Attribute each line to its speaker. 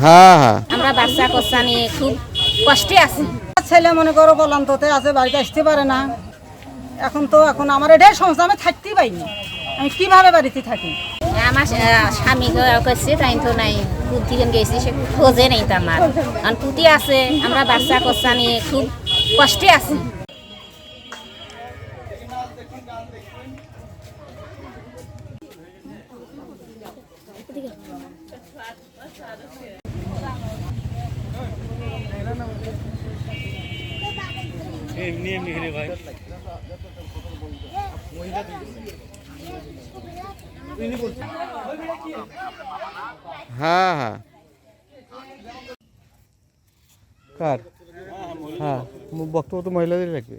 Speaker 1: হ্যাঁ হ্যাঁ।
Speaker 2: আমরা বাচ্চা কচ্চা নিয়ে খুব কষ্টে আছি।
Speaker 3: ছেলে মনে করো বলান্ততে আছে বাড়িতে আসতে পারে না। এখন তো এখন আমার এটাই সমস্যা আমি থাকতেই পাইনি আমি কীভাবে বাড়িতে থাকি?
Speaker 2: আমার আহ, স্বামী করছে তাই তো নাই। পুঁতি গেছি সে খোঁজে নেই তো আমার। কারণ পুঁতি আছে আমরা বাচ্চা কচ্চা নিয়ে খুব কষ্টে আছি।
Speaker 1: হ্যাঁ হ্যাঁ। কার? হ্যাঁ বক্তব্য তো মহিলাদের রাখবে